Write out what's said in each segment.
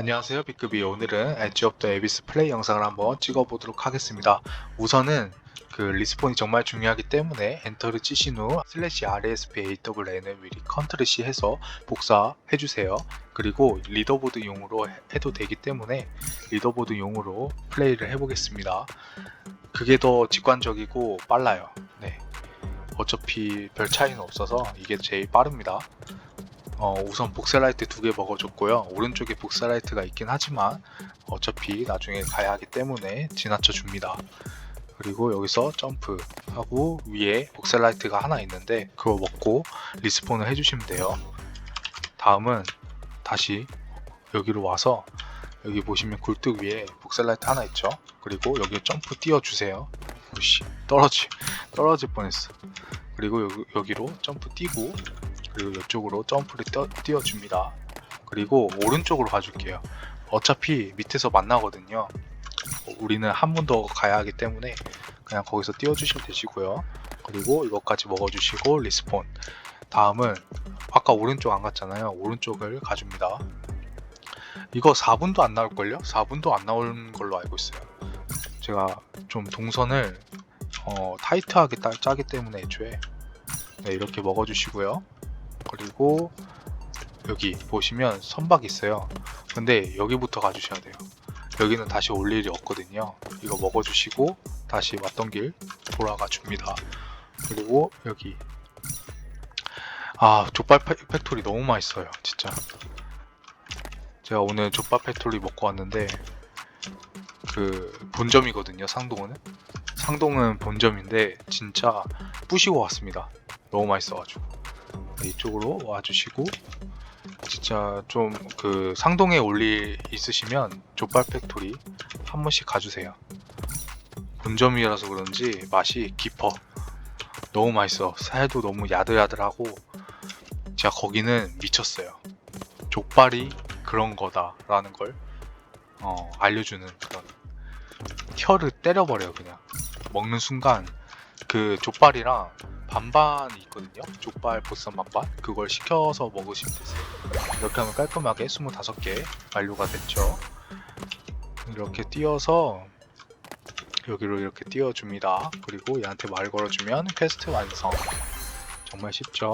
안녕하세요 B급이. 오늘은 엣지 오브 더 에비스 플레이 영상을 한번 찍어보도록 하겠습니다. 우선은 그 리스폰이 정말 중요하기 때문에 엔터를 치신 후 슬래시 RSPAWN을 미리 컨트롤 C 해서 복사해 주세요. 그리고 리더보드 용으로 해도 되기 때문에 리더보드 용으로 플레이를 해보겠습니다. 그게 더 직관적이고 빨라요. 네. 어차피 별 차이는 없어서 이게 제일 빠릅니다 어, 우선 복셀라이트 두 개 먹어줬고요. 오른쪽에 복셀라이트가 있긴 하지만 어차피 나중에 가야 하기 때문에 지나쳐 줍니다. 그리고 여기서 점프하고 위에 복셀라이트가 하나 있는데 그거 먹고 리스폰을 해주시면 돼요. 다음은 다시 여기로 와서 여기 보시면 굴뚝 위에 복셀라이트 하나 있죠. 그리고 여기에 점프 띄워주세요. 오씨 떨어지 떨어질 뻔했어. 그리고 여기, 여기로 점프 뛰고 그리고 이쪽으로 점프를 띄워, 띄워 줍니다. 그리고 오른쪽으로 가줄게요. 어차피 밑에서 만나거든요. 우리는 한 번 더 가야 하기 때문에 그냥 거기서 띄워주시면 되시고요. 그리고 이것까지 먹어주시고 리스폰. 다음은 아까 오른쪽 안 갔잖아요. 오른쪽을 가줍니다. 이거 4분도 안 나올걸요? 4분도 안 나오는 걸로 알고 있어요. 제가 좀 동선을 어, 타이트하게 따- 짜기 때문에 애초에 네, 이렇게 먹어주시고요. 그리고 여기 보시면 선박 있어요. 근데 여기부터 가주셔야 돼요. 여기는 다시 올 일이 없거든요. 이거 먹어주시고 다시 왔던 길 돌아가 줍니다. 그리고 여기 아 족발 팩- 팩토리 너무 맛있어요. 진짜 제가 오늘 족발 팩토리 먹고 왔는데 그 본점이거든요. 상동은 상동은 본점인데 진짜 부시고 왔습니다. 너무 맛있어가지고 네, 이쪽으로 와주시고 진짜 좀 그 상동에 올일 있으시면 족발 팩토리 한 번씩 가주세요. 본점이라서 그런지 맛이 깊어. 너무 맛있어. 살도 너무 야들야들하고 제가 거기는 미쳤어요. 족발이 그런 거다라는 걸 어, 알려주는 그런 혀를 때려버려요 그냥 먹는 순간 그 족발이랑 반반이 있거든요. 족발 보쌈 반반 그걸 시켜서 먹으시면 되세요. 이렇게 하면 깔끔하게 25개 완료가 됐죠. 이렇게 띄어서 여기로 이렇게 띄워줍니다. 그리고 얘한테 말 걸어주면 퀘스트 완성. 정말 쉽죠.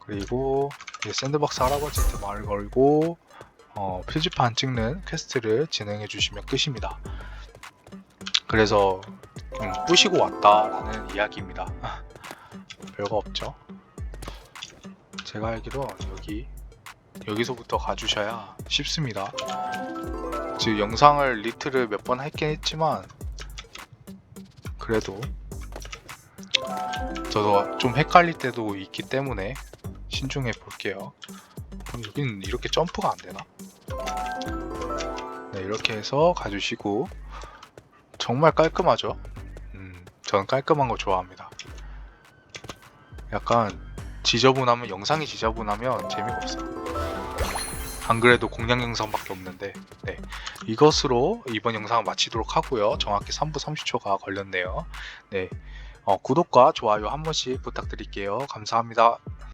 그리고 샌드박스 할아버지한테 말 걸고 어, 표지판 찍는 퀘스트를 진행해 주시면 끝입니다. 그래서 음, 부시고 왔다라는 이야기입니다. 별거 없죠. 제가 알기로 여기 여기서부터 가주셔야 쉽습니다. 지금 영상을 리트를 몇 번 했긴 했지만 그래도 저도 좀 헷갈릴 때도 있기 때문에 신중해 볼게요. 그럼 여기는 이렇게 점프가 안 되나? 네, 이렇게 해서 가주시고 정말 깔끔하죠? 음, 저는 깔끔한 거 좋아합니다. 약간 지저분하면 영상이 지저분하면 재미가 없어요. 안 그래도 공략 영상밖에 없는데 네 이것으로 이번 영상을 마치도록 하고요. 정확히 3분 30초가 걸렸네요. 네 어, 구독과 좋아요 한 번씩 부탁드릴게요. 감사합니다.